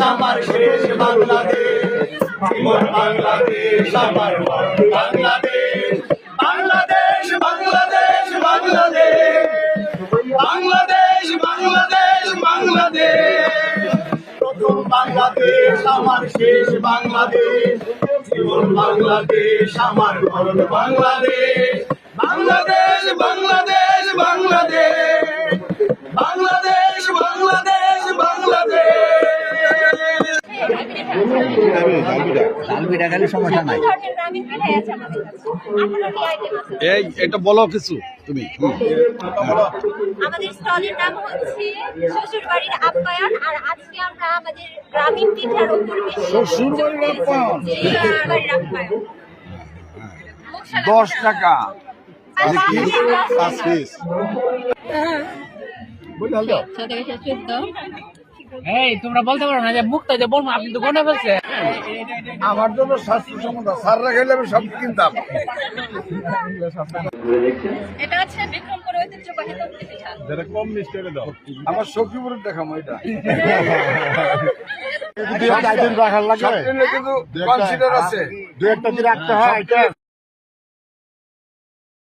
আমার শেষ বাংলাদেশ। জীবন বাংলাদেশ আমার বাংলাদেশ। বাংলাদেশ বাংলাদেশ বাংলাদেশ। বাংলাদেশ বাংলাদেশ বাংলাদেশ। প্রথম বাংলাদেশ আমার শেষ বাংলাদেশ। জীবন বাংলাদেশ আমার বাংলাদেশ। বাংলাদেশ বাংলাদেশ। খালি সমস্যা নাই। এই এটা বলো কিছু তুমি আমাদের স্টলের নাম হচ্ছে শ্বশুর বাড়ির আপ্যায়ন আর আজকে আমরা আমাদের গ্রামীণ পিঠার উপর শ্বশুর বাড়ির আপ্যায়ন? শ্বশুর বাড়ির আপ্যায়ন? মুখশালা দশ টাকা। পাঁচ পিস চোদ্দ এই তোমরা বলতে পারো না যে মুখটা যে বলব আপনি তো গনে ফেলছে আমার জন্য স্বাস্থ্যসম্মত সাররা খেলে আমি সব কিনতাম। এটা হচ্ছে বিক্রমপুর ঐতিহ্যবাহী তন্ত্রী পিঠা যেটা কম মিষ্টি হলে দাও। আমার সখীপুরের দেখাম এটা রাখার সব কিন্তু কনসিডার আছে। দু একটা রাখতে হয়